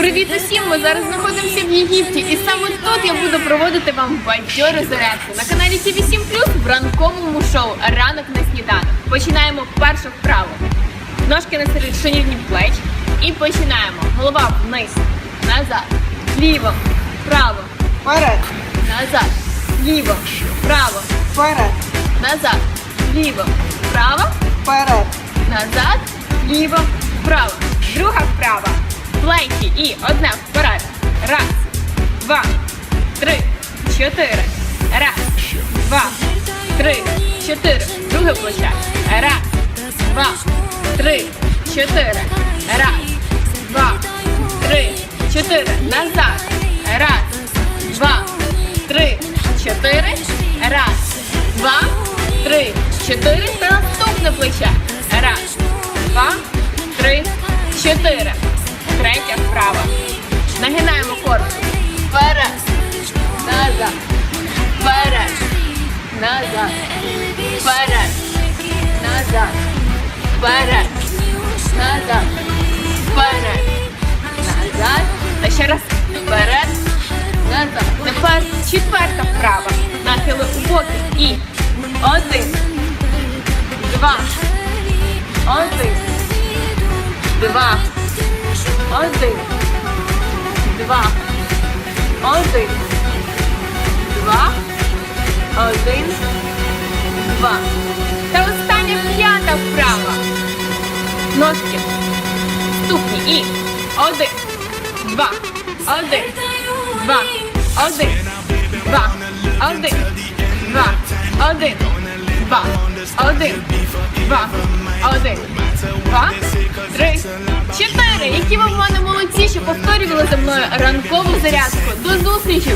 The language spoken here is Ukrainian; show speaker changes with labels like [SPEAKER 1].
[SPEAKER 1] Привіт усім! Ми зараз знаходимося в Єгипті, і саме тут я буду проводити вам бадьору зарядку. На каналі ТВ 7 в ранковому шоу Ранок на сніданок. Починаємо першу вправу. Ножки на ширині плеч. І починаємо. Голова вниз, назад, ліво, право,
[SPEAKER 2] Вперед,
[SPEAKER 1] назад, ліво, право,
[SPEAKER 2] вперед,
[SPEAKER 1] назад, ліво, право,
[SPEAKER 2] вперед,
[SPEAKER 1] назад, ліво, вправо. Друга і одне вперед. Раз, два, три, чотири. Раз, два, три, чотири. Друге плече. Раз, два, три, чотири. Раз, два, три, чотири. Назад. Раз, два, три, чотири. Раз, два, три, чотири. Наступне плече. Раз, два, три, чотири. Третя вправа. Нагинаємо корпус. Вперед. Назад. Вперед. Назад. Вперед. Назад. Вперед. Назад. Вперед. Назад. Та ще раз. Вперед. Назад. Тепер четверта вправа. Нахили у боки. І один. Два. Один. Два. Один. Два. Один. Два. Один. Два. Та остання п'ята вправа. Ножки. Ступні. І. Один. Два. Один. Два. Один. Два. Один. Два. Один. Два. Один. Два. Один. Два. Три. Чотири. Які ви в мене молодці, що повторювали за мною ранкову зарядку. До зустрічі!